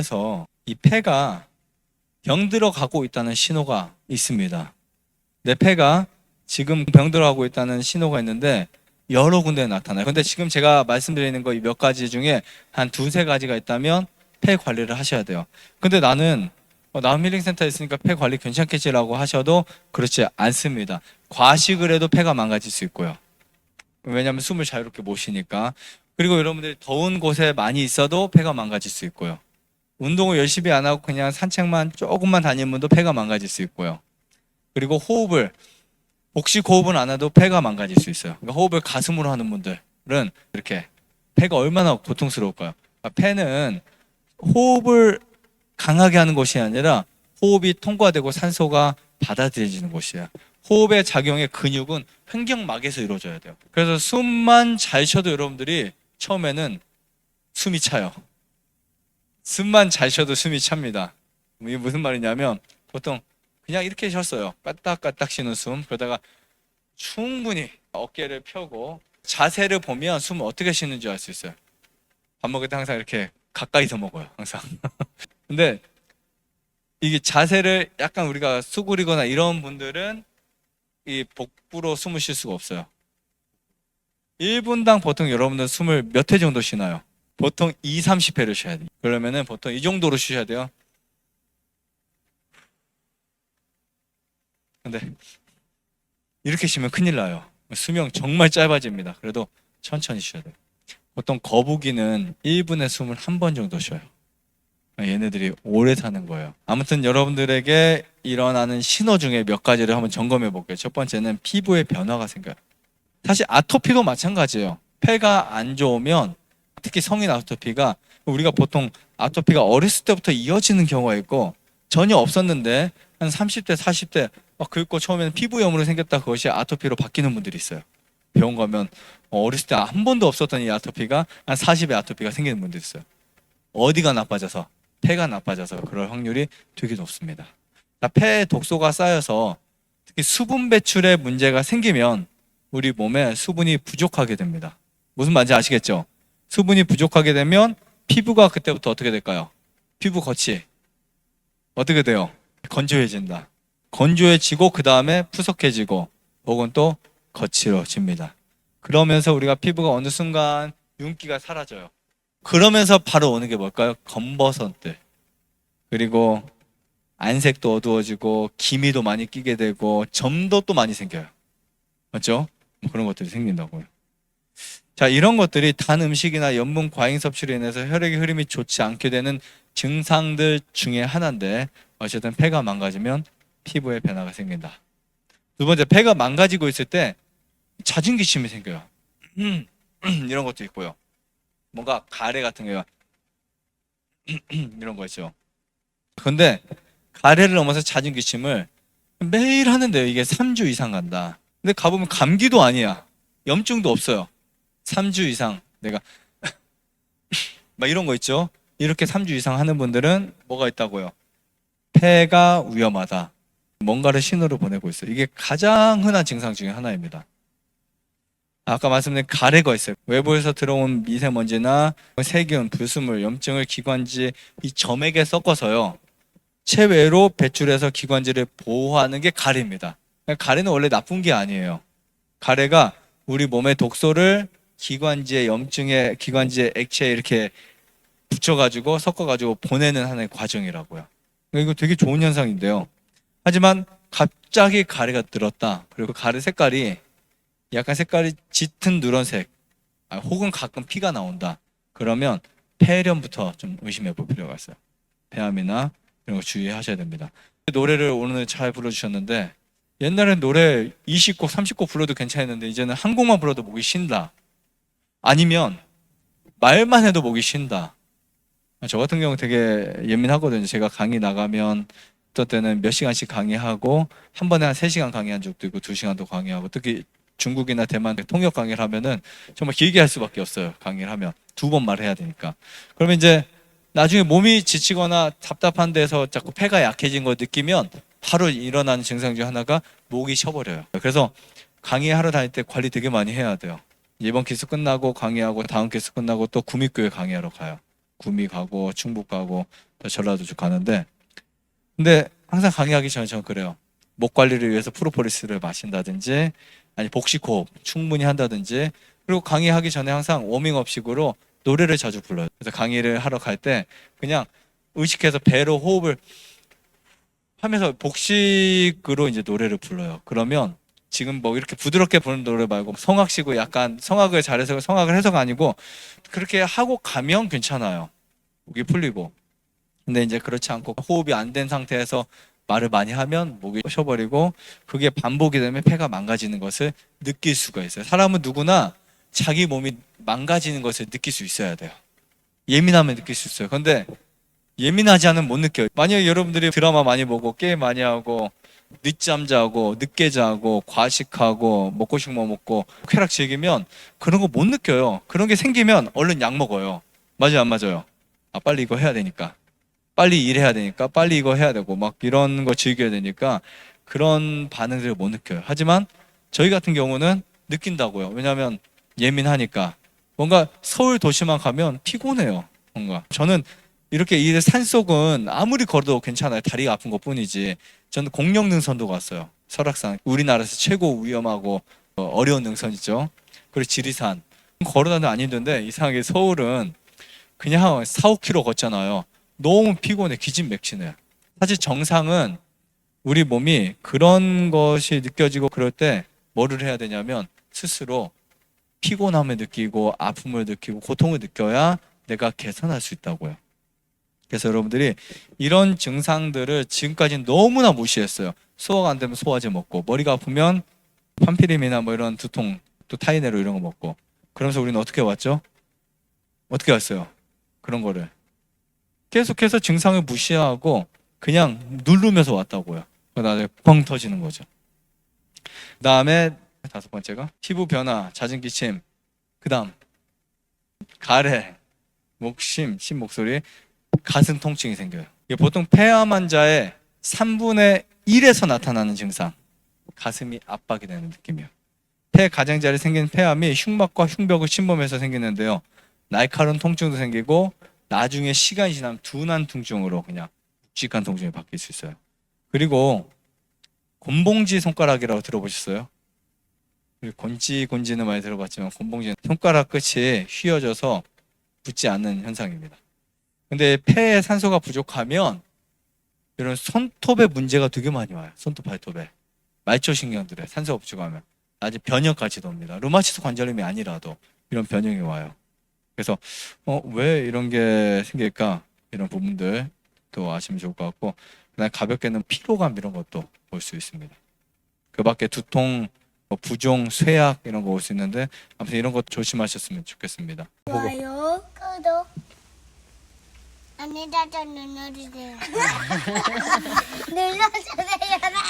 뇌에서 이 폐가 병들어 가고 있다는 신호가 있습니다. 내 폐가 지금 병들어 가고 있다는 신호가 있는데 여러 군데에 나타나요. 근데 지금 제가 말씀드리는 거이몇 가지 중에 한 두세 가지가 있다면 폐 관리를 하셔야 돼요. 근데 나는 어, 나은 힐링 센터에 있으니까 폐 관리 괜찮겠지라고 하셔도 그렇지 않습니다. 과식을 해도 폐가 망가질 수 있고요. 왜냐하면 숨을 자유롭게 못 쉬니까. 그리고 여러분들이 더운 곳에 많이 있어도 폐가 망가질 수 있고요. 운동을 열심히 안 하고 그냥 산책만 조금만 다니는 분도 폐가 망가질 수 있고요. 그리고 호흡을 복식 호흡은 안 해도 폐가 망가질 수 있어요. 그러니까 호흡을 가슴으로 하는 분들은 이렇게 폐가 얼마나 고통스러울까요? 그러니까 폐는 호흡을 강하게 하는 것이 아니라 호흡이 통과되고 산소가 받아들여지는 곳이에요. 호흡의 작용의 근육은 횡격막에서 이루어져야 돼요. 그래서 숨만 잘 쉬어도 여러분들이 처음에는 숨이 차요. 숨만 잘 쉬어도 숨이 찹니다. 이게 무슨 말이냐면 보통 그냥 이렇게 쉬었어요. 까딱까딱 쉬는 숨. 그러다가 충분히 어깨를 펴고 자세를 보면 숨을 어떻게 쉬는지 알 수 있어요. 밥 먹을 때 항상 이렇게 가까이서 먹어요. 항상. 근데 이게 자세를 약간 우리가 수그리거나 이런 분들은 이 복부로 숨을 쉴 수가 없어요. 1분당 보통 여러분들 숨을 몇 회 정도 쉬나요? 보통 2, 30회를 쉬어야 돼요. 그러면은 보통 이 정도로 쉬셔야 돼요. 근데 이렇게 쉬면 큰일 나요. 수명 정말 짧아집니다. 그래도 천천히 쉬어야 돼요. 보통 거북이는 1분에 숨을 한 번 정도 쉬어요. 얘네들이 오래 사는 거예요. 아무튼 여러분들에게 일어나는 신호 중에 몇 가지를 한번 점검해 볼게요. 첫 번째는 피부의 변화가 생겨요. 사실 아토피도 마찬가지예요. 폐가 안 좋으면 특히 성인 아토피가 우리가 보통 아토피가 어렸을 때부터 이어지는 경우가 있고 전혀 없었는데 한 30대, 40대 막 긁고 처음에는 피부염으로 생겼다 그것이 아토피로 바뀌는 분들이 있어요. 병원 가면 어렸을 때 한 번도 없었던 이 아토피가 한 40에 아토피가 생기는 분들이 있어요. 어디가 나빠져서 폐가 나빠져서 그럴 확률이 되게 높습니다. 자, 폐에 독소가 쌓여서 특히 수분 배출에 문제가 생기면 우리 몸에 수분이 부족하게 됩니다. 무슨 말인지 아시겠죠? 수분이 부족하게 되면 피부가 그때부터 어떻게 될까요? 피부 겉이 어떻게 돼요? 건조해진다. 건조해지고 그 다음에 푸석해지고 혹은 또 거칠어집니다. 그러면서 우리가 피부가 어느 순간 윤기가 사라져요. 그러면서 바로 오는 게 뭘까요? 검버섯들. 그리고 안색도 어두워지고 기미도 많이 끼게 되고 점도 또 많이 생겨요. 맞죠? 뭐 그런 것들이 생긴다고요. 자, 이런 것들이 단 음식이나 염분 과잉 섭취로 인해서 혈액의 흐름이 좋지 않게 되는 증상들 중에 하나인데 어쨌든 폐가 망가지면 피부에 변화가 생긴다. 두 번째, 폐가 망가지고 있을 때 잦은 기침이 생겨요. 이런 것도 있고요. 뭔가 가래 같은 거요. 이런 거 있죠. 근데 가래를 넘어서 잦은 기침을 매일 하는데요. 이게 3주 이상 간다. 근데 가보면 감기도 아니야. 염증도 없어요. 3주 이상 내가 막 이런 거 있죠. 이렇게 3주 이상 하는 분들은 뭐가 있다고요? 폐가 위험하다. 뭔가를 신호를 보내고 있어요. 이게 가장 흔한 증상 중에 하나입니다. 아까 말씀드린 가래가 있어요. 외부에서 들어온 미세먼지나 세균, 불순물, 염증을 기관지 이 점액에 섞어서요. 체외로 배출해서 기관지를 보호하는 게 가래입니다. 가래는 원래 나쁜 게 아니에요. 가래가 우리 몸의 독소를 기관지의 염증에 기관지의 액체에 이렇게 붙여가지고 섞어가지고 보내는 하나의 과정이라고요. 이거 되게 좋은 현상인데요. 하지만 갑자기 가래가 들었다. 그리고 가래 색깔이 약간 색깔이 짙은 누런색, 아, 혹은 가끔 피가 나온다. 그러면 폐렴부터 좀 의심해 볼 필요가 있어요. 폐암이나 이런 거 주의하셔야 됩니다. 노래를 오늘 잘 불러주셨는데 옛날엔 노래 20곡, 30곡 불러도 괜찮았는데 이제는 한 곡만 불러도 목이 쉰다. 아니면 말만 해도 목이 쉰다. 저 같은 경우 되게 예민하거든요. 제가 강의 나가면 어떤 때는 몇 시간씩 강의하고 한 번에 한 3시간 강의한 적도 있고 2시간도 강의하고 특히 중국이나 대만 통역 강의를 하면은 정말 길게 할 수밖에 없어요. 강의를 하면 두 번 말해야 되니까. 그러면 이제 나중에 몸이 지치거나 답답한 데서 자꾸 폐가 약해진 거 느끼면 바로 일어나는 증상 중 하나가 목이 쉬어버려요. 그래서 강의하러 다닐 때 관리 되게 많이 해야 돼요. 이번 기수 끝나고 강의하고 다음 기수 끝나고 또 구미교회 강의하러 가요. 구미 가고 충북 가고 전라도 쪽 가는데 근데 항상 강의하기 전에 저는 그래요. 목 관리를 위해서 프로폴리스를 마신다든지 아니 복식호흡 충분히 한다든지 그리고 강의하기 전에 항상 워밍업식으로 노래를 자주 불러요. 그래서 강의를 하러 갈 때 그냥 의식해서 배로 호흡을 하면서 복식으로 이제 노래를 불러요. 그러면 지금 뭐 이렇게 부드럽게 부르는 노래 말고 성악식으로 약간 성악을 잘해서 성악을 해서가 아니고 그렇게 하고 가면 괜찮아요. 목이 풀리고. 근데 이제 그렇지 않고 호흡이 안 된 상태에서 말을 많이 하면 목이 쉬어버리고 그게 반복이 되면 폐가 망가지는 것을 느낄 수가 있어요. 사람은 누구나 자기 몸이 망가지는 것을 느낄 수 있어야 돼요. 예민하면 느낄 수 있어요. 근데 예민하지 않으면 못 느껴요. 만약에 여러분들이 드라마 많이 보고 게임 많이 하고 늦잠 자고 늦게 자고 과식하고 먹고 싶은 거 먹고 쾌락 즐기면 그런 거 못 느껴요. 그런 게 생기면 얼른 약 먹어요. 맞아요, 안 맞아요? 아 빨리 이거 해야 되니까. 빨리 일해야 되니까 빨리 이거 해야 되고 막 이런 거 즐겨야 되니까 그런 반응들을 못 느껴요. 하지만 저희 같은 경우는 느낀다고요. 왜냐하면 예민하니까 뭔가 서울 도시만 가면 피곤해요. 뭔가 저는 이렇게 이 산속은 아무리 걸어도 괜찮아요. 다리가 아픈 것 뿐이지. 저는 공룡 능선도 갔어요. 설악산. 우리나라에서 최고 위험하고 어, 어려운 능선이죠. 그리고 지리산. 걸어다니는 안 힘든데 이상하게 서울은 그냥 4, 5km 걷잖아요. 너무 피곤해. 기진맥진해. 사실 정상은 우리 몸이 그런 것이 느껴지고 그럴 때 뭐를 해야 되냐면 스스로 피곤함을 느끼고 아픔을 느끼고 고통을 느껴야 내가 개선할 수 있다고요. 그래서 여러분들이 이런 증상들을 지금까지는 너무나 무시했어요. 소화가 안 되면 소화제 먹고 머리가 아프면 판피림이나 뭐 이런 두통 또 타이네로 이런 거 먹고 그러면서 우리는 어떻게 왔죠? 어떻게 왔어요? 그런 거를 계속해서 증상을 무시하고 그냥 누르면서 왔다고요. 그다음에 뻥 터지는 거죠. 그다음에 다섯 번째가 피부 변화, 잦은 기침, 그다음 가래, 목심, 심 목소리, 가슴 통증이 생겨요. 보통 폐암 환자의 3분의 1에서 나타나는 증상. 가슴이 압박이 되는 느낌이에요. 폐 가장자리에 생긴 폐암이 흉막과 흉벽을 침범해서 생기는데요. 날카로운 통증도 생기고 나중에 시간이 지나면 둔한 통증으로 그냥 묵직한 통증이 바뀔 수 있어요. 그리고 곤봉지 손가락이라고 들어보셨어요? 곤지 곤지는 많이 들어봤지만 곤봉지는 손가락 끝이 휘어져서 붙지 않는 현상입니다. 근데 폐에 산소가 부족하면 이런 손톱에 문제가 되게 많이 와요. 손톱, 발톱에. 말초신경들에 산소가 부족하면 아직 변형까지도 옵니다. 루마티스 관절염이 아니라도 이런 변형이 와요. 그래서 어, 왜 이런 게 생길까? 이런 부분들 또 아시면 좋을 것 같고 그다음에 가볍게는 피로감 이런 것도 볼 수 있습니다. 그 밖에 두통, 뭐 부종, 쇠약 이런 거 올 수 있는데 아무튼 이런 것 조심하셨으면 좋겠습니다. 좋아요, 구독. အမေတတနနရီတဲ့နနရီတဲ့ရတာ